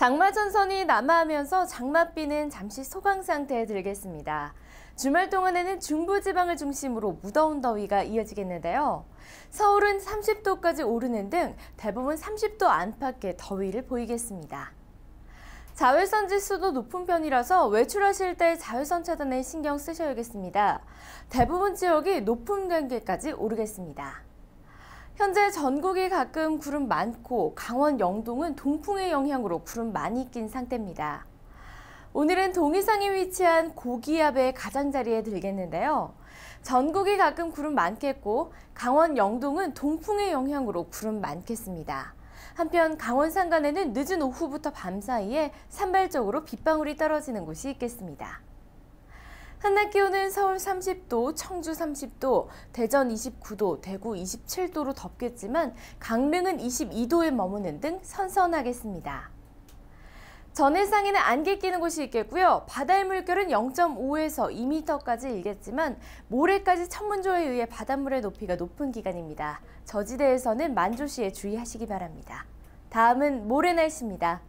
장마 전선이 남하하면서 장맛비는 잠시 소강 상태에 들겠습니다. 주말 동안에는 중부지방을 중심으로 무더운 더위가 이어지겠는데요. 서울은 30도까지 오르는 등 대부분 30도 안팎의 더위를 보이겠습니다. 자외선 지수도 높은 편이라서 외출하실 때 자외선 차단에 신경 쓰셔야겠습니다. 대부분 지역이 높은 단계까지 오르겠습니다. 현재 전국이 가끔 구름 많고 강원 영동은 동풍의 영향으로 구름 많이 낀 상태입니다. 오늘은 동해상에 위치한 고기압의 가장자리에 들겠는데요. 전국이 가끔 구름 많겠고 강원 영동은 동풍의 영향으로 구름 많겠습니다. 한편 강원 산간에는 늦은 오후부터 밤 사이에 산발적으로 빗방울이 떨어지는 곳이 있겠습니다. 한낮 기온은 서울 30도, 청주 30도, 대전 29도, 대구 27도로 덥겠지만 강릉은 22도에 머무는 등 선선하겠습니다. 전해상에는 안개 끼는 곳이 있겠고요. 바다의 물결은 0.5에서 2m까지 일겠지만 모레까지 천문조에 의해 바닷물의 높이가 높은 기간입니다. 저지대에서는 만조시에 주의하시기 바랍니다. 다음은 모레 날씨입니다.